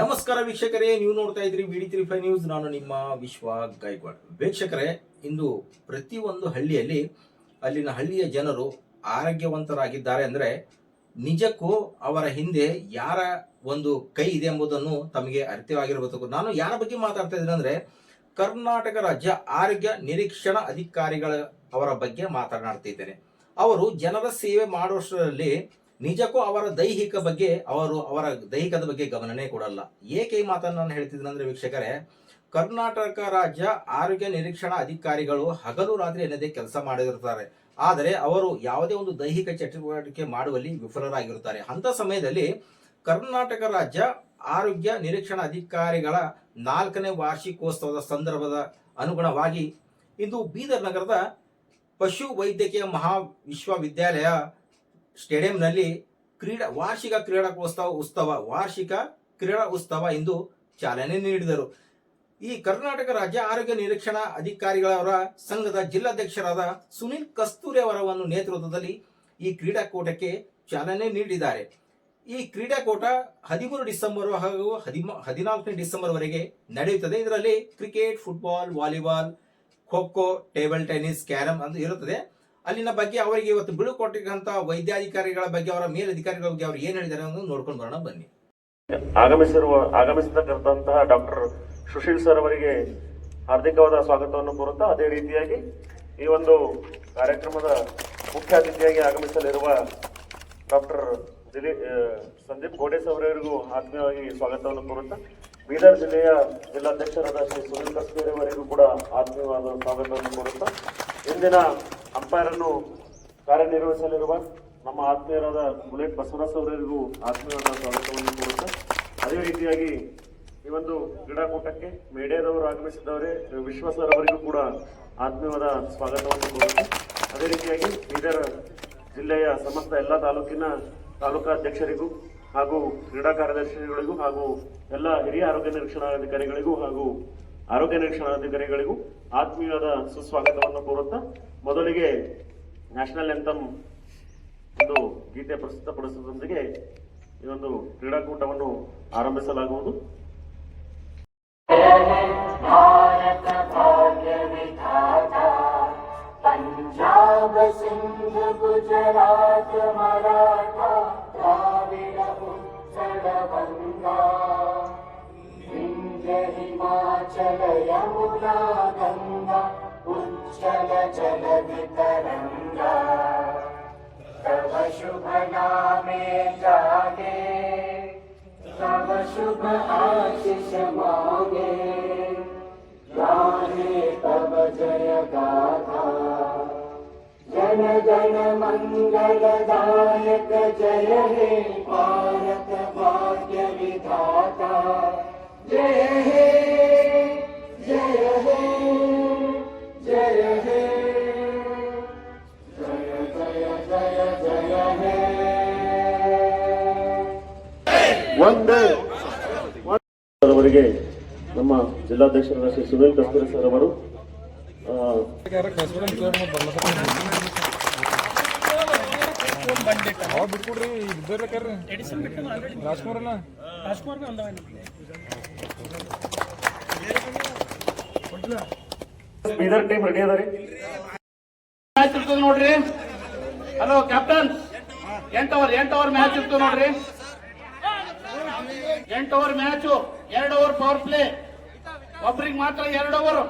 ನಮಸ್ಕಾರ ವೀಕ್ಷಕರೇ, ನೀವು ನೋಡ್ತಾ ಇದ್ರಿ ವಿಡಿ ತ್ರೀ ಫೈವ್ ನ್ಯೂಸ್ ನಾನು ನಿಮ್ಮ ವಿಶ್ವ ಗೈಕ್ವಾಡ್ ವೀಕ್ಷಕರೇ, ಇಂದು ಪ್ರತಿಯೊಂದು ಹಳ್ಳಿಯಲ್ಲಿ, ಅಲ್ಲಿನ ಹಳ್ಳಿಯ ಜನರು ಆರೋಗ್ಯವಂತರಾಗಿದ್ದಾರೆ ಅಂದ್ರೆ ನಿಜಕ್ಕೂ ಅವರ ಹಿಂದೆ ಯಾರ ಒಂದು ಕೈ ಇದೆ ಎಂಬುದನ್ನು ತಮಗೆ ಅರ್ಥವಾಗಿರಬೇಕು ನಾನು ಯಾರ ಬಗ್ಗೆ ಮಾತಾಡ್ತಾ ಇದ್ದೀನಿ ಅಂದ್ರೆ ಕರ್ನಾಟಕ ರಾಜ್ಯ ಆರೋಗ್ಯ ನಿರೀಕ್ಷಣಾ ಅಧಿಕಾರಿಗಳ ಅವರ ಬಗ್ಗೆ ಮಾತನಾಡ್ತಿದ್ದೇನೆ ಅವರು ಜನರ ಸೇವೆ ಮಾಡುವಷ್ಟರಲ್ಲಿ ನಿಜಕ್ಕೂ ಅವರ ದೈಹಿಕ ಬಗ್ಗೆ, ಅವರು ಅವರ ದೈಹಿಕದ ಬಗ್ಗೆ ಗಮನನೇ ಕೊಡಲ್ಲ. ಏಕೆ ಈ ಮಾತನ್ನು ನಾನು ಹೇಳ್ತಿದ್ದೀನಿ ಅಂದ್ರೆ ವೀಕ್ಷಕರೇ, ಕರ್ನಾಟಕ ರಾಜ್ಯ ಆರೋಗ್ಯ ನಿರೀಕ್ಷಣಾ ಅಧಿಕಾರಿಗಳು ಹಗಲು ರಾತ್ರಿ ಎನ್ನದೇ ಕೆಲಸ ಮಾಡಿರುತ್ತಾರೆ ಆದರೆ ಅವರು ಯಾವುದೇ ಒಂದು ದೈಹಿಕ ಚಟುವಟಿಕೆ ಮಾಡುವಲ್ಲಿ ವಿಫಲರಾಗಿರುತ್ತಾರೆ. ಅಂತ ಸಮಯದಲ್ಲಿ ಕರ್ನಾಟಕ ರಾಜ್ಯ ಆರೋಗ್ಯ ನಿರೀಕ್ಷಣಾ ಅಧಿಕಾರಿಗಳ ನಾಲ್ಕನೇ ವಾರ್ಷಿಕೋತ್ಸವದ ಸಂದರ್ಭದ ಅನುಗುಣವಾಗಿ ಇಂದು ಬೀದರ್ ನಗರದ ಪಶು ವೈದ್ಯಕೀಯ ಮಹಾ ವಿಶ್ವವಿದ್ಯಾಲಯ ಸ್ಟೇಡಿಯಂನಲ್ಲಿ ಕ್ರೀಡಾ, ವಾರ್ಷಿಕ ಕ್ರೀಡಾಕೋತ್ಸವ, ಉತ್ಸವ, ವಾರ್ಷಿಕ ಕ್ರೀಡಾ ಉತ್ಸವ ಎಂದು ಚಾಲನೆ ನೀಡಿದರು. ಈ ಕರ್ನಾಟಕ ರಾಜ್ಯ ಆರೋಗ್ಯ ನಿರೀಕ್ಷಣಾ ಅಧಿಕಾರಿಗಳವರ ಸಂಘದ ಜಿಲ್ಲಾಧ್ಯಕ್ಷರಾದ ಸುನಿಲ್ ಕಸ್ತೂರಿ ಅವರವನ್ನು ನೇತೃತ್ವದಲ್ಲಿ ಈ ಕ್ರೀಡಾಕೂಟಕ್ಕೆ ಚಾಲನೆ ನೀಡಿದ್ದಾರೆ. ಈ ಕ್ರೀಡಾಕೂಟ ಹದಿಮೂರು ಡಿಸೆಂಬರ್ ಹಾಗೂ ಹದಿಮ, ಹದಿನಾಲ್ಕನೇ ಡಿಸೆಂಬರ್ ವರೆಗೆ ನಡೆಯುತ್ತದೆ. ಇದರಲ್ಲಿ cricket, football, volleyball kho kho table tennis carrom ಅಂತ ಇರುತ್ತದೆ. ಅಲ್ಲಿನ ಬಗ್ಗೆ ಅವರಿಗೆ ಇವತ್ತು ಬೀಳುಕೊಟ್ಟಿರುವಂತ ವೈದ್ಯಾಧಿಕಾರಿಗಳ ಬಗ್ಗೆ, ಅವರ ಮೇಲಧಿಕಾರಿಗಳ ಬಗ್ಗೆ ಅವರು ಏನ್ ಹೇಳಿದ್ದಾರೆ ಅನ್ನೋದು ನೋಡ್ಕೊಂಡು ಬರೋಣ, ಬನ್ನಿ. ಆಗಮಿಸಿರುವ, ಆಗಮಿಸತಕ್ಕಂತಹ ಡಾಕ್ಟರ್ ಸುಶೀಲ್ ಸರ್ ಅವರಿಗೆ ಹಾರ್ದಿಕವಾದ ಸ್ವಾಗತವನ್ನು ಕೋರುತ್ತಾ, ಅದೇ ರೀತಿಯಾಗಿ ಈ ಒಂದು ಕಾರ್ಯಕ್ರಮದ ಮುಖ್ಯ ಅತಿಥಿಯಾಗಿ ಆಗಮಿಸಲಿರುವ ಡಾಕ್ಟರ್ ದಿಲೀಪ್ ಸಂದೀಪ್ ಗೋಡೆಸ್ ಅವರಿಗೂ ಆತ್ಮೀಯವಾಗಿ ಸ್ವಾಗತವನ್ನು ಕೋರುತ್ತಾ, ಬೀದರ್ ಜಿಲ್ಲೆಯ ಜಿಲ್ಲಾಧ್ಯಕ್ಷರಾದ ಶ್ರೀ ಸುನೀಲ್ ಕಸ್ತೂರಿ ಅವರಿಗೂ ಕೂಡ ಆತ್ಮೀಯವಾದ ಸ್ವಾಗತವನ್ನು ಕೋರುತ್ತಾ, ಇಂದಿನ ಅಂಪೈರ್ ಅನ್ನು ಕಾರ್ಯನಿರ್ವಹಿಸಲಿರುವ ನಮ್ಮ ಆತ್ಮೀಯರಾದ ಬುಲೆಟ್ ಬಸವರಾಜ್ ಅವರಿಗೂ ಆತ್ಮೀಯರಾದ ಸ್ವಾಗತವನ್ನು ಕೋರುತ್ತಾ, ಅದೇ ರೀತಿಯಾಗಿ ಈ ಒಂದು ಕ್ರೀಡಾಕೂಟಕ್ಕೆ ಮೇಡಿಯಾದವರು ಆಗಮಿಸಿದ್ದವರೇ ವಿಶ್ವ ಸರ್ ಅವರಿಗೂ ಕೂಡ ಆತ್ಮೀಯವಾದ ಸ್ವಾಗತವನ್ನು ಕೋರುತ್ತಾ, ಅದೇ ರೀತಿಯಾಗಿ ಬೀದರ್ ಜಿಲ್ಲೆಯ ಸಮಸ್ತ ಎಲ್ಲ ತಾಲೂಕಿನ ತಾಲೂಕಾ ಅಧ್ಯಕ್ಷರಿಗೂ ಹಾಗೂ ಕ್ರೀಡಾ ಕಾರ್ಯದರ್ಶಿಗಳಿಗೂ ಹಾಗೂ ಎಲ್ಲ ಹಿರಿಯ ಆರೋಗ್ಯ ನಿರೀಕ್ಷಣಾಧಿಕಾರಿಗಳಿಗೂ ಹಾಗೂ ಆರೋಗ್ಯ ನಿರೀಕ್ಷಣಾಧಿಕಾರಿಗಳಿಗೂ ಆತ್ಮೀಯವಾದ ಸುಸ್ವಾಗತವನ್ನು ಕೋರುತ್ತಾ ಮೊದಲಿಗೆ ನ್ಯಾಷನಲ್ ಎಂತಮ್ ಒಂದು ಗೀತೆ ಪ್ರಸ್ತುತಪಡಿಸುವುದರೊಂದಿಗೆ ಈ ಒಂದು ಕ್ರೀಡಾಕೂಟವನ್ನು ಆರಂಭಿಸಲಾಗುವುದು भारत भाग्य विधाता पंजाब सिंध गुजरात मराठा द्राविड उत्कल गंगा विंध्य हिमाचल यमुना गंगा जागे। तव शुभ आशीष मांगे। गाहे तव जय गाथा जन मंगल दायक जय हे भारत भाग्य विधाता। जय हे जय हे ಜಿಲ್ಲಾಧ್ಯಕ್ಷರಾದ ಶ್ರೀ ಸುನೀಲ್ ಕಸ್ತೂರಿ ಸರ್ ಅವರು ರೆಡಿ ಅದ ಮ್ಯಾಚ್ ಇರ್ತದೆ ನೋಡ್ರಿ. ಹಲೋ ಕ್ಯಾಪ್ಟನ್ ಎಂಟ್ ಓವರ್ ಎಂಟ್ ಓವರ್ ಮ್ಯಾಚ್ ಇರ್ತದೆ ನೋಡ್ರಿ. ಎಂಟ್ ಓವರ್ ಮ್ಯಾಚು ಎರಡು ಓವರ್ ಪವರ್ ಪ್ಲೇ ಒಬ್ರಿಗೆ ಮಾತ್ರ ಎರಡು ಓವರ್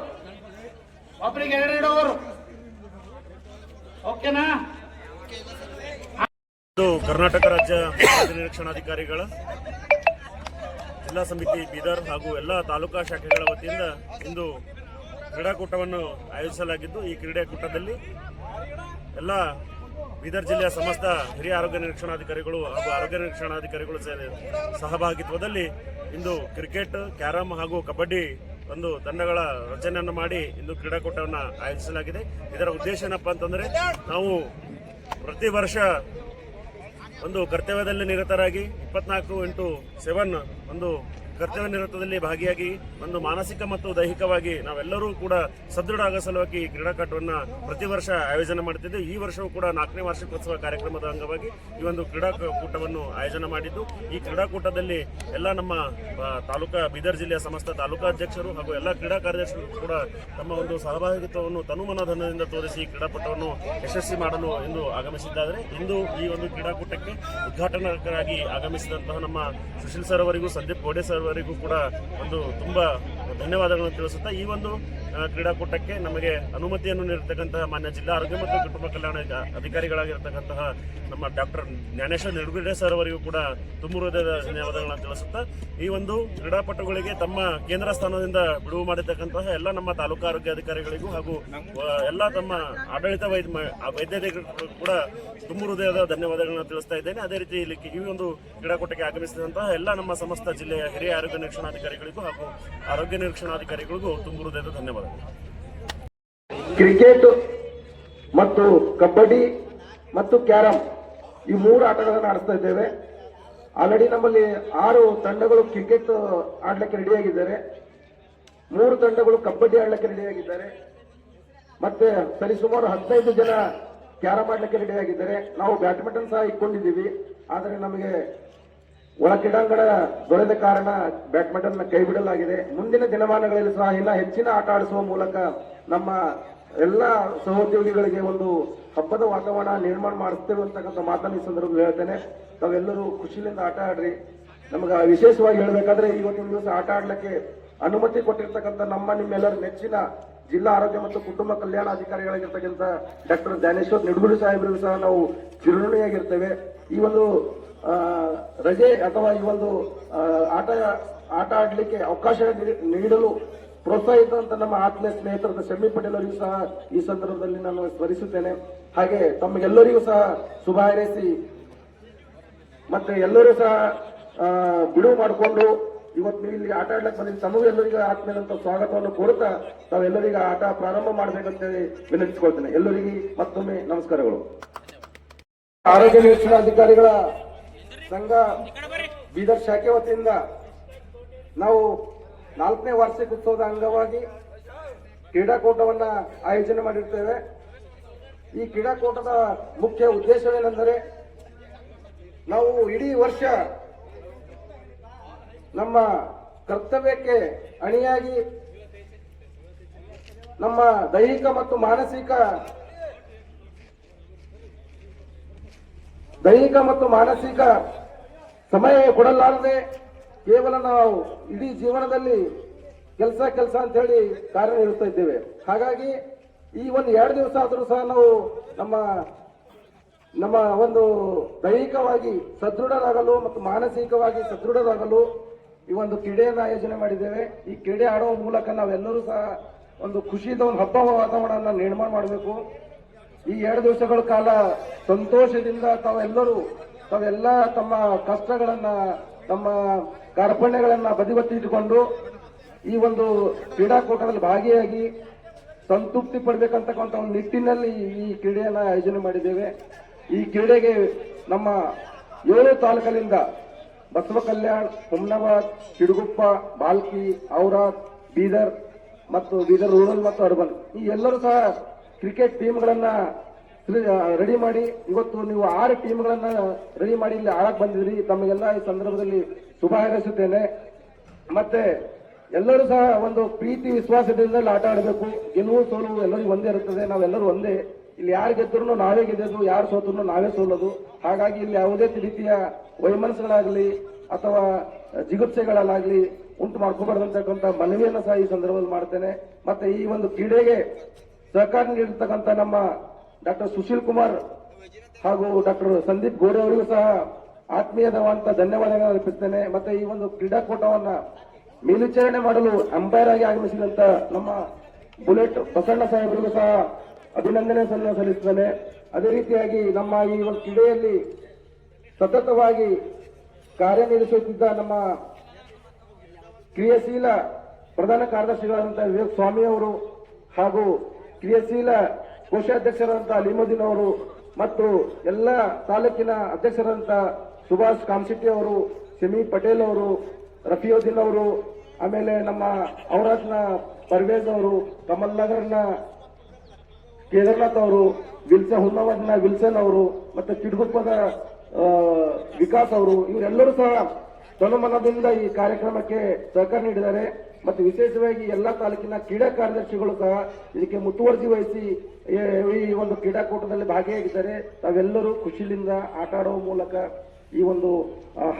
ಒಬ್ರಿಗೆ ಎರಡೆರಡು ಓವರ್ ಓಕೆನಾ ಕರ್ನಾಟಕ ರಾಜ್ಯ ನಿರೀಕ್ಷಣಾಧಿಕಾರಿಗಳ ಜಿಲ್ಲಾ ಸಮಿತಿ ಬೀದರ್ ಹಾಗೂ ಎಲ್ಲ ತಾಲೂಕಾ ಶಾಖೆಗಳ ವತಿಯಿಂದ ಇಂದು ಕ್ರೀಡಾಕೂಟವನ್ನು ಆಯೋಜಿಸಲಾಗಿದ್ದು, ಈ ಕ್ರೀಡಾಕೂಟದಲ್ಲಿ ಎಲ್ಲ ಬೀದರ್ ಜಿಲ್ಲೆಯ ಸಮಸ್ತ ಹಿರಿಯ ಆರೋಗ್ಯ ನಿರೀಕ್ಷಣಾಧಿಕಾರಿಗಳು ಹಾಗೂ ಆರೋಗ್ಯ ನಿರೀಕ್ಷಣಾಧಿಕಾರಿಗಳು ಸಹಭಾಗಿತ್ವದಲ್ಲಿ ಇಂದು ಕ್ರಿಕೆಟ್ ಕ್ಯಾರಮ್ ಹಾಗೂ ಕಬಡ್ಡಿ ಒಂದು ತಂಡಗಳ ರಚನೆಯನ್ನು ಮಾಡಿ ಇಂದು ಕ್ರೀಡಾಕೂಟವನ್ನು ಆಯೋಜಿಸಲಾಗಿದೆ. ಇದರ ಉದ್ದೇಶ ಏನಪ್ಪ ಅಂತಂದರೆ ನಾವು ಪ್ರತಿ ವರ್ಷ ಒಂದು ಕರ್ತವ್ಯದಲ್ಲಿ ನಿರತರಾಗಿ ಇಪ್ಪತ್ನಾಲ್ಕು ಇಂಟು ಸೆವೆನ್ ಒಂದು ಕರ್ತವ್ಯ ನಿರತದಲ್ಲಿ ಭಾಗಿಯಾಗಿ ಒಂದು ಮಾನಸಿಕ ಮತ್ತು ದೈಹಿಕವಾಗಿ ನಾವೆಲ್ಲರೂ ಕೂಡ ಸದೃಢ ಆಗೋ ಸಲುವಾಗಿ ಈ ಕ್ರೀಡಾಕೂಟವನ್ನ ಪ್ರತಿ ವರ್ಷ ಆಯೋಜನೆ ಮಾಡ್ತಿದ್ದು. ಈ ವರ್ಷವೂ ಕೂಡ ನಾಲ್ಕನೇ ವಾರ್ಷಿಕೋತ್ಸವ ಕಾರ್ಯಕ್ರಮದ ಅಂಗವಾಗಿ ಈ ಒಂದು ಕ್ರೀಡಾಕೂಟವನ್ನು ಆಯೋಜನೆ ಮಾಡಿದ್ದು. ಈ ಕ್ರೀಡಾಕೂಟದಲ್ಲಿ ಎಲ್ಲ ನಮ್ಮ ತಾಲೂಕಾ, ಬೀದರ್ ಜಿಲ್ಲೆಯ ಸಮಸ್ತ ತಾಲೂಕಾ ಅಧ್ಯಕ್ಷರು ಹಾಗೂ ಎಲ್ಲ ಕ್ರೀಡಾ ಕಾರ್ಯದರ್ಶಿಗಳು ಕೂಡ ತಮ್ಮ ಒಂದು ಸಹಭಾಗಿತ್ವವನ್ನು ತನುಮನಧನದಿಂದ ತೋರಿಸಿ ಈ ಕ್ರೀಡಾಪಟವನ್ನು ಯಶಸ್ವಿ ಮಾಡಲು ಎಂದು ಆಗಮಿಸಿದ್ದಾರೆ. ಇಂದು ಈ ಒಂದು ಕ್ರೀಡಾಕೂಟಕ್ಕೆ ಉದ್ಘಾಟನಕರಾಗಿ ಆಗಮಿಸಿದಂತಹ ನಮ್ಮ ಸುಶೀಲ್ ಸರ್ ಅವರಿಗೂ, ಸಂದೀಪ್ ಗೋಡೆ ಸರ್ ಅವರಿಗೂ ಕೂಡ ಒಂದು ತುಂಬಾ ಧನ್ಯವಾದಗಳನ್ನು ತಿಳಿಸುತ್ತಾ ಈ ಒಂದು ಕ್ರೀಡಾಕೂಟಕ್ಕೆ ನಮಗೆ ಅನುಮತಿಯನ್ನು ನೀಡಿರ್ತಕ್ಕಂತಹ ಮಾನ್ಯ ಜಿಲ್ಲಾ ಆರೋಗ್ಯ ಮತ್ತು ಕುಟುಂಬ ಕಲ್ಯಾಣ ಅಧ- ಅಧಿಕಾರಿಗಳಾಗಿರ್ತಕ್ಕಂತಹ ನಮ್ಮ ಡಾಕ್ಟರ್ ಜ್ಞಾನೇಶ್ವರ ನಿಡುಬಿಡೆ ಸರ್ ಅವರಿಗೂ ಕೂಡ ತುಂಬ ಹೃದಯದ ಧನ್ಯವಾದಗಳನ್ನು ತಿಳಿಸುತ್ತಾ ಈ ಒಂದು ಕ್ರೀಡಾಪಟುಗಳಿಗೆ ತಮ್ಮ ಕೇಂದ್ರ ಸ್ಥಾನದಿಂದ ಬಿಡುವು ಮಾಡಿರ್ತಕ್ಕಂತಹ ಎಲ್ಲ ನಮ್ಮ ತಾಲೂಕು ಆರೋಗ್ಯ ಅಧಿಕಾರಿಗಳಿಗೂ ಹಾಗೂ ಎಲ್ಲ ತಮ್ಮ ಆಡಳಿತ ವೈದ್ಯ ವೈದ್ಯಾಧಿಕಾರಿಗಳು ಕೂಡ ತುಂಬ ಹೃದಯದ ಧನ್ಯವಾದಗಳನ್ನು ತಿಳಿಸ್ತಾ ಇದ್ದೇನೆ. ಅದೇ ರೀತಿ ಇಲ್ಲಿ ಈ ಒಂದು ಕ್ರೀಡಾಕೂಟಕ್ಕೆ ಆಗಮಿಸಿದಂತಹ ಎಲ್ಲ ನಮ್ಮ ಸಮಸ್ತ ಜಿಲ್ಲೆಯ ಹಿರಿಯ ಆರೋಗ್ಯ ನಿರೀಕ್ಷಣಾಧಿಕಾರಿಗಳಿಗೂ ಹಾಗೂ ಆರೋಗ್ಯ ನಿರೀಕ್ಷಣಾಧಿಕಾರಿಗಳಿಗೂ ತುಂಬ ಹೃದಯದ ಧನ್ಯವಾದಗಳು. ಕ್ರಿಕೆಟ್ ಮತ್ತು ಕಬಡ್ಡಿ ಮತ್ತು ಕ್ಯಾರಂ ಈ ಮೂರು ಆಟಗಳನ್ನು ಆಡಿಸ್ತಾ ಇದ್ದೇವೆ. ಆಲ್ರೆಡಿ ನಮ್ಮಲ್ಲಿ ಆರು ತಂಡಗಳು ಕ್ರಿಕೆಟ್ ಆಡ್ಲಿಕ್ಕೆ ರೆಡಿಯಾಗಿದ್ದಾರೆ ಮೂರು ತಂಡಗಳು ಕಬಡ್ಡಿ ಆಡ್ಲಿಕ್ಕೆ ರೆಡಿಯಾಗಿದ್ದಾರೆ ಮತ್ತೆ ಸರಿಸುಮಾರು ಹದಿನೈದು ಜನ ಕ್ಯಾರಂ ಆಡ್ಲಿಕ್ಕೆ ರೆಡಿಯಾಗಿದ್ದಾರೆ ನಾವು ಬ್ಯಾಡ್ಮಿಂಟನ್ ಸಹ ಇಟ್ಕೊಂಡಿದ್ದೀವಿ. ಆದರೆ ನಮಗೆ ಒಳ ಕ್ರೀಡಾಂಗಣ ದೊರೆದ ಕಾರಣ ಬ್ಯಾಡ್ಮಿಂಟನ್ ಕೈ ಬಿಡಲಾಗಿದೆ. ಮುಂದಿನ ದಿನಮಾನಗಳಲ್ಲಿ ಸಹ ಇನ್ನ ಹೆಚ್ಚಿನ ಆಟ ಆಡಿಸುವ ಮೂಲಕ ನಮ್ಮ ಎಲ್ಲ ಸಹೋದ್ಯೋಗಿಗಳಿಗೆ ಒಂದು ಹಬ್ಬದ ವಾತಾವರಣ ನಿರ್ಮಾಣ ಮಾಡಿಸ್ತೇವೆ ಅಂತಕ್ಕಂಥ ಮಾತನ್ನು ಈ ಸಂದರ್ಭದಲ್ಲಿ ಹೇಳ್ತೇನೆ. ತಾವೆಲ್ಲರೂ ಖುಷಿಯಿಂದ ಆಟ ಆಡ್ರಿ. ನಮ್ಗೆ ವಿಶೇಷವಾಗಿ ಹೇಳಬೇಕಾದ್ರೆ ಇವತ್ತಿನ ದಿವಸ ಆಟ ಆಡ್ಲಿಕ್ಕೆ ಅನುಮತಿ ಕೊಟ್ಟಿರ್ತಕ್ಕಂಥ ನಮ್ಮ ನಿಮ್ಮೆಲ್ಲರ ನೆಚ್ಚಿನ ಜಿಲ್ಲಾ ಆರೋಗ್ಯ ಮತ್ತು ಕುಟುಂಬ ಕಲ್ಯಾಣ ಅಧಿಕಾರಿಗಳಾಗಿರ್ತಕ್ಕಂಥ ಡಾಕ್ಟರ್ ಜ್ಞಾನೇಶ್ವರ್ ನಿಡುಗುಡಿ ಸಾಹೇಬರಿಗೂ ಸಹ ನಾವು ಚಿರುಣಿಯಾಗಿರ್ತೇವೆ ಈ ಒಂದು ರಜೆ ಅಥವಾ ಈ ಒಂದು ಆಟ ಆಟ ಆಡಲಿಕ್ಕೆ ಅವಕಾಶ ನೀಡಿ- ನೀಡಲು ಪ್ರೋತ್ಸಾಹಿತ ನಮ್ಮ ಆತ್ಮೀಯ ಸ್ನೇಹಿತರಾದ ಶಮಿ ಪಟೇಲ್ ಅವರಿಗೂ ಸಹ ಈ ಸಂದರ್ಭದಲ್ಲಿ ನಾನು ಸ್ಮರಿಸುತ್ತೇನೆ. ಹಾಗೆ ತಮಗೆಲ್ಲರಿಗೂ ಸಹ ಶುಭ ಹಾರೈಸಿ, ಮತ್ತೆ ಎಲ್ಲರೂ ಸಹ ಬಿಡುವು ಮಾಡಿಕೊಂಡು ಇವತ್ತು ನೀವು ಇಲ್ಲಿ ಆಟ ಆಡಲಿಕ್ಕೆ ಬಂದಿದ್ದು ತಮಗೂ ಎಲ್ಲರಿಗೂ ಆತ್ಮೀಯದಂತ ಸ್ವಾಗತವನ್ನು ಕೋರುತ್ತಾ ತಾವೆಲ್ಲರಿಗೂ ಆಟ ಪ್ರಾರಂಭ ಮಾಡಬೇಕಂತೇಳಿ ವಿನಂತಿಸಿಕೊಳ್ತೇನೆ. ಎಲ್ಲರಿಗೂ ಮತ್ತೊಮ್ಮೆ ನಮಸ್ಕಾರಗಳು. ಆರೋಗ್ಯ ನಿರೀಕ್ಷಣಾಧಿಕಾರಿಗಳ ಸಂಘ ಬೀದರ್ ಶಾಖೆ ವತಿಯಿಂದ ನಾವು ನಾಲ್ಕನೇ ವಾರ್ಷಿಕೋತ್ಸವದ ಅಂಗವಾಗಿ ಕ್ರೀಡಾಕೂಟವನ್ನು ಆಯೋಜನೆ ಮಾಡಿರ್ತೇವೆ. ಈ ಕ್ರೀಡಾಕೂಟದ ಮುಖ್ಯ ಉದ್ದೇಶವೇನೆಂದರೆ ನಾವು ಇಡೀ ವರ್ಷ ನಮ್ಮ ಕರ್ತವ್ಯಕ್ಕೆ ಅಣಿಯಾಗಿ ನಮ್ಮ ದೈಹಿಕ ಮತ್ತು ಮಾನಸಿಕ ದೈಹಿಕ ಮತ್ತು ಮಾನಸಿಕ ಸಮಯ ಕೊಡಲಾರದೆ ಕೇವಲ ನಾವು ಇಡೀ ಜೀವನದಲ್ಲಿ ಕೆಲಸ ಕೆಲಸ ಅಂತ ಹೇಳಿ ಕಾರ್ಯನಿರ್ವಹಿಸ್ತಾ ಇದ್ದೇವೆ. ಹಾಗಾಗಿ ಈ ಒಂದು ಎರಡು ದಿವಸ ಆದರೂ ಸಹ ನಾವು ನಮ್ಮ ನಮ್ಮ ಒಂದು ದೈಹಿಕವಾಗಿ ಸದೃಢರಾಗಲು ಮತ್ತು ಮಾನಸಿಕವಾಗಿ ಸದೃಢರಾಗಲು ಈ ಒಂದು ಕ್ರೀಡೆಯನ್ನು ಆಯೋಜನೆ ಮಾಡಿದ್ದೇವೆ. ಈ ಕ್ರೀಡೆ ಆಡುವ ಮೂಲಕ ನಾವೆಲ್ಲರೂ ಸಹ ಒಂದು ಖುಷಿಯಿಂದ ಒಂದು ಹಬ್ಬ ವಾತಾವರಣವನ್ನು ನಿರ್ಮಾಣ ಮಾಡಬೇಕು. ಈ ಎರಡು ದಿವಸಗಳ ಕಾಲ ಸಂತೋಷದಿಂದ ತಾವೆಲ್ಲರೂ ತಾವೆಲ್ಲ ತಮ್ಮ ಕಷ್ಟಗಳನ್ನ, ತಮ್ಮ ಕಾರ್ಪಣ್ಯಗಳನ್ನ ಬದಿಗೊತ್ತಿ ಇಟ್ಟುಕೊಂಡು ಈ ಒಂದು ಕ್ರೀಡಾಕೂಟದಲ್ಲಿ ಭಾಗಿಯಾಗಿ ಸಂತೃಪ್ತಿ ಪಡ್ಬೇಕಂತಕ್ಕಂಥ ಒಂದು ನಿಟ್ಟಿನಲ್ಲಿ ಈ ಕ್ರೀಡೆಯನ್ನ ಆಯೋಜನೆ ಮಾಡಿದ್ದೇವೆ. ಈ ಕ್ರೀಡೆಗೆ ನಮ್ಮ ಏಳು ತಾಲೂಕಲ್ಲಿಂದ ಬಸವ ಕಲ್ಯಾಣ್ ಹುಮ್ನಾಬಾದ್ ಚಿಡುಗುಪ್ಪ ಬಾಲ್ಕಿ ಔರಾದ್ ಬೀದರ್ ಮತ್ತು ಬೀದರ್ ರೂರಲ್ ಮತ್ತು ಅರ್ಬನ್ ಈ ಎಲ್ಲರೂ ಸಹ ಕ್ರಿಕೆಟ್ ಟೀಮ್ಗಳನ್ನ ರೆಡಿ ಮಾಡಿ, ಇವತ್ತು ನೀವು ಆರು ಟೀಮ್ಗಳನ್ನ ರೆಡಿ ಮಾಡಿ ಇಲ್ಲಿ ಆಡಕ್ ಬಂದಿದ್ರಿ ತಮಗೆಲ್ಲ ಈ ಸಂದರ್ಭದಲ್ಲಿ ಶುಭ ಹಾರೈಸುತ್ತೇನೆ. ಮತ್ತೆ ಎಲ್ಲರೂ ಸಹ ಒಂದು ಪ್ರೀತಿ, ವಿಶ್ವಾಸದಿಂದ ಆಟ ಆಡಬೇಕು. ಗೆಲುವು, ಸೋಲು ಎಲ್ಲರಿಗೂ ಒಂದೇ ಇರುತ್ತದೆ. ನಾವೆಲ್ಲರೂ ಒಂದೇ. ಇಲ್ಲಿ ಯಾರು ಗೆದ್ದರೂ ನಾವೇ ಗೆದ್ದದು ಯಾರು ಸೋತರೂ ನಾವೇ ಸೋಲೋದು. ಹಾಗಾಗಿ ಇಲ್ಲಿ ಯಾವುದೇ ರೀತಿಯ ವೈಮನಸ್ಸುಗಳಾಗಲಿ ಅಥವಾ ಜಿಗುಪ್ಸೆಗಳಲ್ಲಾಗಲಿ ಉಂಟು ಮಾಡ್ಕೋಬಾರ್ದು ಅಂತಕ್ಕಂಥ ಮನವಿಯನ್ನು ಸಹ ಈ ಸಂದರ್ಭದಲ್ಲಿ ಮಾಡ್ತೇನೆ. ಮತ್ತೆ ಈ ಒಂದು ಕ್ರೀಡೆಗೆ ಸಹಕಾರ ನೀಡಿರ್ತಕ್ಕಂಥ ನಮ್ಮ ಡಾಕ್ಟರ್ ಸುಶೀಲ್ ಕುಮಾರ್ ಹಾಗೂ ಡಾಕ್ಟರ್ ಸಂದೀಪ್ ಗೋಡೆ ಅವರಿಗೂ ಸಹ ಆತ್ಮೀಯದವಂತ ಧನ್ಯವಾದಗಳನ್ನು ಅರ್ಪಿಸ್ತೇನೆ. ಮತ್ತೆ ಈ ಒಂದು ಕ್ರೀಡಾಕೂಟವನ್ನ ಮೇಲ್ವಿಚಾರಣೆ ಮಾಡಲು ಅಂಪೈರ್ ಆಗಿ ಆಗಮಿಸಿದಂತ ನಮ್ಮ ಬುಲೆಟ್ ಬಸಣ್ಣ ಸಾಹೇಬರಿಗೂ ಸಹ ಅಭಿನಂದನೆ ಸಲ್ಲ ಸಲ್ಲಿಸುತ್ತೇನೆ ಅದೇ ರೀತಿಯಾಗಿ ನಮ್ಮ ಈ ಒಂದು ಕ್ರೀಡೆಯಲ್ಲಿ ಸತತವಾಗಿ ಕಾರ್ಯನಿರ್ವಹಿಸುತ್ತಿದ್ದ ನಮ್ಮ ಕ್ರಿಯಾಶೀಲ ಪ್ರಧಾನ ಕಾರ್ಯದರ್ಶಿಗಳಾದಂತಹ ವಿವೇಕ್ ಸ್ವಾಮಿ ಅವರು ಹಾಗೂ ಕ್ರಿಯಾಶೀಲ ಕೋಶಾಧ್ಯಕ್ಷರಾದಂತಹ ಅಲಿಮುದ್ದೀನ್ ಅವರು ಮತ್ತು ಎಲ್ಲ ತಾಲೂಕಿನ ಅಧ್ಯಕ್ಷರಂತ ಸುಭಾಷ್ ಕಾಮಶೆಟ್ಟಿ ಅವರು, ಶಮಿ ಪಟೇಲ್ ಅವರು, ರಫಿಯುದ್ದೀನ್ ಅವರು, ಆಮೇಲೆ ನಮ್ಮ ಅವರಾಜ್ನ ಪರ್ವೇಜ್ ಅವರು, ಕಮಲ್ ನಗರ್ನ ಕೇದಾರ್ನಾಥ್ ಅವರು ವಿಲ್ಸನ್ ಹುನ್ನವರ್ನ ವಿಲ್ಸನ್ ಅವರು ಮತ್ತು ಕಿಡ್ಗುಪ್ಪದ ವಿಕಾಸ್ ಅವರು, ಇವರೆಲ್ಲರೂ ಸಹ ತನುಮನದಿಂದ ಈ ಕಾರ್ಯಕ್ರಮಕ್ಕೆ ಸಹಕಾರ ನೀಡಿದ್ದಾರೆ. ಮತ್ತು ವಿಶೇಷವಾಗಿ ಎಲ್ಲ ತಾಲೂಕಿನ ಕ್ರೀಡಾ ಕಾರ್ಯದರ್ಶಿಗಳು ಸಹ ಇದಕ್ಕೆ ಮುತುವರ್ಜಿ ವಹಿಸಿ ಈ ಒಂದು ಕ್ರೀಡಾಕೂಟದಲ್ಲಿ ಭಾಗಿಯಾಗಿದ್ದಾರೆ. ತಾವೆಲ್ಲರೂ ಖುಷಿಲಿಂದ ಆಟ ಆಡುವ ಮೂಲಕ ಈ ಒಂದು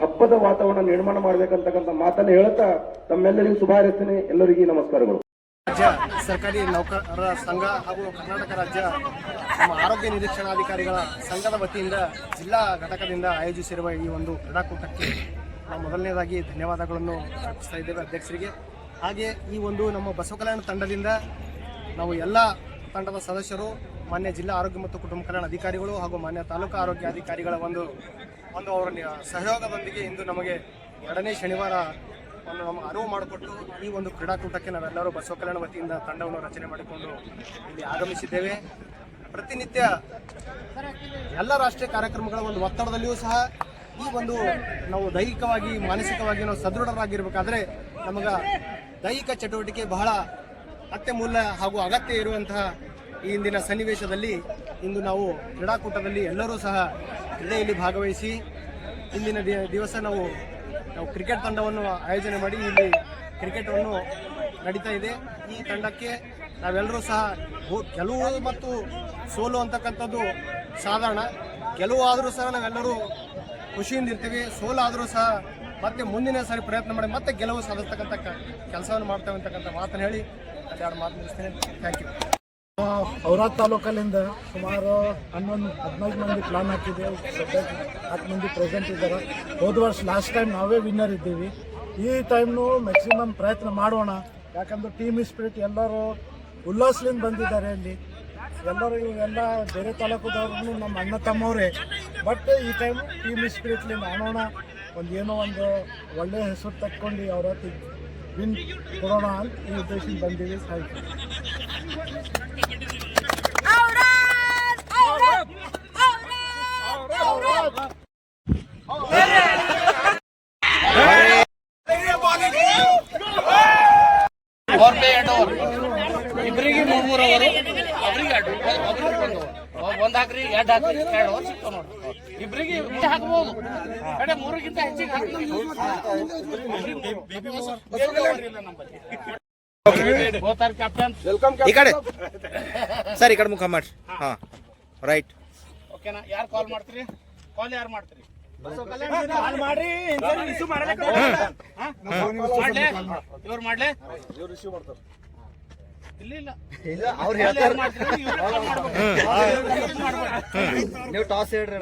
ಹಬ್ಬದ ವಾತಾವರಣ ನಿರ್ಮಾಣ ಮಾಡಬೇಕಂತಕ್ಕಂಥ ಮಾತನ್ನು ಹೇಳ್ತಾ ತಮ್ಮೆಲ್ಲರಿಗೂ ಶುಭ ಹಾರೈಸ್ತೇನೆ. ಎಲ್ಲರಿಗೂ ನಮಸ್ಕಾರಗಳು. ರಾಜ್ಯ ಸರ್ಕಾರಿ ನೌಕರರ ಸಂಘ ಹಾಗೂ ಕರ್ನಾಟಕ ರಾಜ್ಯ ನಮ್ಮ ಆರೋಗ್ಯ ನಿರೀಕ್ಷಣಾಧಿಕಾರಿಗಳ ಸಂಘದ ವತಿಯಿಂದ ಜಿಲ್ಲಾ ಘಟಕದಿಂದ ಆಯೋಜಿಸಿರುವ ಈ ಒಂದು ಕ್ರೀಡಾಕೂಟಕ್ಕೆ ನಾವು ಮೊದಲನೇದಾಗಿ ಧನ್ಯವಾದಗಳನ್ನು ಅರ್ಪಿಸ್ತಾ ಇದ್ದೇವೆ. ಅಧ್ಯಕ್ಷರಿಗೆ ಹಾಗೆ ಈ ಒಂದು ನಮ್ಮ ಬಸವ ಕಲ್ಯಾಣ ತಂಡದಿಂದ ನಾವು ಎಲ್ಲ ತಂಡದ ಸದಸ್ಯರು, ಮಾನ್ಯ ಜಿಲ್ಲಾ ಆರೋಗ್ಯ ಮತ್ತು ಕುಟುಂಬ ಕಲ್ಯಾಣ ಅಧಿಕಾರಿಗಳು ಹಾಗೂ ಮಾನ್ಯ ತಾಲೂಕು ಆರೋಗ್ಯ ಅಧಿಕಾರಿಗಳ ಒಂದು ಒಂದು ಅವರ ಸಹಯೋಗದೊಂದಿಗೆ ಇಂದು ನಮಗೆ ಎರಡನೇ ಶನಿವಾರ ಒಂದು ನಮ್ಮ ಅರಿವು ಮಾಡಿಕೊಟ್ಟು ಈ ಒಂದು ಕ್ರೀಡಾಕೂಟಕ್ಕೆ ನಾವೆಲ್ಲರೂ ಬಸವ ಕಲ್ಯಾಣ ವತಿಯಿಂದ ತಂಡವನ್ನು ರಚನೆ ಮಾಡಿಕೊಂಡು ಇಲ್ಲಿ ಆಗಮಿಸಿದ್ದೇವೆ. ಪ್ರತಿನಿತ್ಯ ಎಲ್ಲ ರಾಷ್ಟ್ರೀಯ ಕಾರ್ಯಕ್ರಮಗಳ ಒಂದು ಒತ್ತಡದಲ್ಲಿಯೂ ಸಹ ಈ ಒಂದು ನಾವು ದೈಹಿಕವಾಗಿ, ಮಾನಸಿಕವಾಗಿ ನಾವು ಸದೃಢರಾಗಿರ್ಬೇಕಾದ್ರೆ ನಮಗ ದೈಹಿಕ ಚಟುವಟಿಕೆ ಬಹಳ ಅತ್ಯಮೂಲ್ಯ ಹಾಗೂ ಅಗತ್ಯ ಇರುವಂತಹ ಈ ಇಂದಿನ ಸನ್ನಿವೇಶದಲ್ಲಿ ಇಂದು ನಾವು ಕ್ರೀಡಾಕೂಟದಲ್ಲಿ ಎಲ್ಲರೂ ಸಹ ಕ್ರೀಡೆಯಲ್ಲಿ ಭಾಗವಹಿಸಿ ಇಂದಿನ ದಿವಸ ನಾವು ನಾವು ಕ್ರಿಕೆಟ್ ತಂಡವನ್ನು ಆಯೋಜನೆ ಮಾಡಿ ಇಲ್ಲಿ ಕ್ರಿಕೆಟನ್ನು ನಡೀತಾ ಇದೆ. ಈ ತಂಡಕ್ಕೆ ನಾವೆಲ್ಲರೂ ಸಹ ಗೆಲುವು ಮತ್ತು ಸೋಲು ಅಂತಕ್ಕಂಥದ್ದು ಸಾಧಾರಣ. ಗೆಲುವು ಆದರೂ ಸಹ ನಾವೆಲ್ಲರೂ ಖುಷಿಯಿಂದ ಇರ್ತೀವಿ. ಸೋಲಾದರೂ ಸಹ ಮತ್ತೆ ಮುಂದಿನ ಸಾರಿ ಪ್ರಯತ್ನ ಮಾಡಿ ಮತ್ತೆ ಗೆಲುವು ಸಾಧಿಸ್ತಕ್ಕಂಥ ಕೆಲಸವನ್ನು ಮಾಡ್ತೇವೆ ಅಂತಕ್ಕಂಥ ಮಾತನ್ನು ಹೇಳಿ ಎರಡು ಮಾತು ಮುಗಿಸ್ತೇನೆ. ಥ್ಯಾಂಕ್ ಯು ಔರಾದ್ ತಾಲೂಕಲ್ಲಿಂದ ಸುಮಾರು ಹನ್ನೊಂದು, ಹದಿನೈದು ಮಂದಿ ಪ್ಲಾನ್ ಹಾಕಿದ್ದೇವೆ ಹತ್ತು ಮಂದಿ ಪ್ರೆಸೆಂಟ್ ಇದ್ದಾರೆ. ಹೋದ ವರ್ಷ ಲಾಸ್ಟ್ ಟೈಮ್ ನಾವೇ ವಿನ್ನರ್ ಇದ್ದೀವಿ. ಈ ಟೈಮ್ನು ಮ್ಯಾಕ್ಸಿಮಮ್ ಪ್ರಯತ್ನ ಮಾಡೋಣ. ಯಾಕಂದ್ರೆ ಟೀಮ್ ಸ್ಪಿರಿಟ್ ಎಲ್ಲರೂ ಉಲ್ಲಾಸದಿಂದ ಬಂದಿದ್ದಾರೆ ಇಲ್ಲಿ ಎಲ್ಲರೂ ಇವೆಲ್ಲ ಬೇರೆ ತಾಲೂಕದವ್ರು, ನಮ್ಮ ಅಣ್ಣ ತಮ್ಮವರೇ. ಬಟ್ ಈ ಟೈಮ್ ಟೀಮ್ ಸ್ಪಿರಿಟ್ಲಿಂದ ಆಡೋಣ ಒಂದು ಏನೋ ಒಂದು ಒಳ್ಳೆಯ ಹೆಸರು ತಕ್ಕೊಂಡು ಅವ್ರ ವಿನ್ ಕೊಡೋಣ ಅಂತ ಈ ಉದ್ದೇಶದಿಂದ ಬಂದಿದೆ ಸಾಹಿತ್ಯ ಇಬ್ಬರಿಗೆ ಮೂರು ಮೂರು ಅವರು ಒಬ್ರಿಗೆ ಎರಡು ಒಬ್ರಿಗೆ ಒಂದು ಹಾಕ್ರಿ, ಎರಡು ಹಾಕ್ರಿ, ಎರಡು ಸಿಗ್ತಾವ ನೋಡಿ ಇಬ್ಬರಿಗೆ ಹಾಕ್ಬೋದು. ಕಡೆ ಮೂರಕ್ಕಿಂತ ಹೆಚ್ಚಿಗೆ ಈ ಕಡೆ. ಸರ್ ಈ ಕಡೆ ಮುಖ ಮಾಡ್ರಿ. ಹಾ. ರೈಟ್ ಓಕೆನಾ ಯಾರು ಕಾಲ್ ಮಾಡ್ತೀರಿ? ಕಾಲ್ ಯಾರು ಮಾಡ್ತೀರಿ? ಮಾಡ್ಲೆ. ಇವ್ರು ಮಾಡ್ಲೆ? ಇಲ್ಲ ಇಲ್ಲ ಅವ್ರು ಹೇಳ್ತಾರೆ. ನೀವು ಟಾಸ್ ಹೇಳ್ರಿ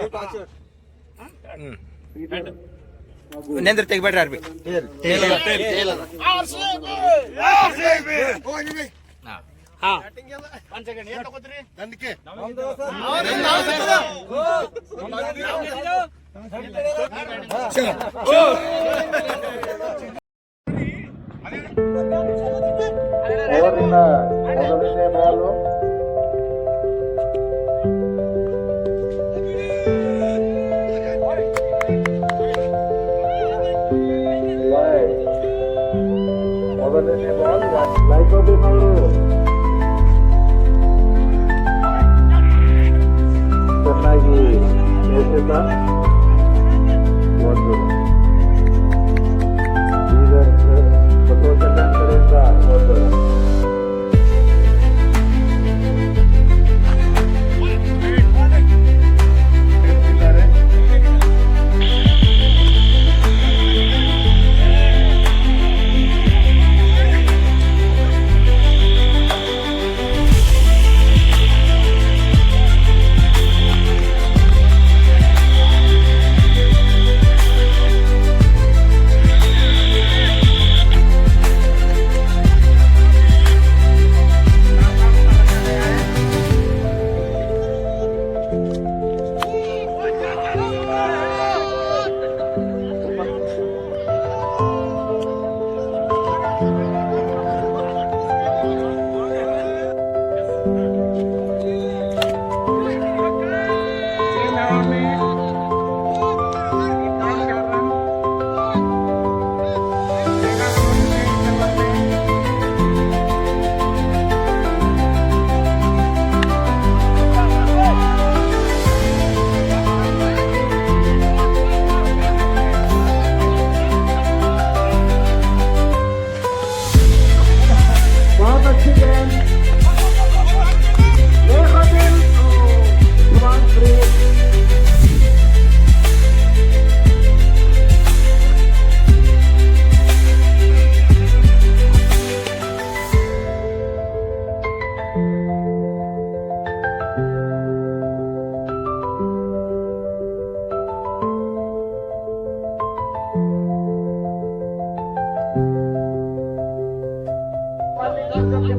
ನೆಂದ್ರ ತೆಗಿಬೇಡ್ರಿ ಅರ್ಬಿ. ಹಾ. ಒಂದ್ ಸೆಕೆಂಡ್ ಏನ್ ತಗೋತೀರಿ ಅವರಿನ ಮೊದಲನೇ ಬಾಲು ಮೊದಲನೇ ಬಾಲ್ ಲೈಕೋಬಿನ್ ಅವರು ಚೆನ್ನಾಗಿ ಎಸೆತ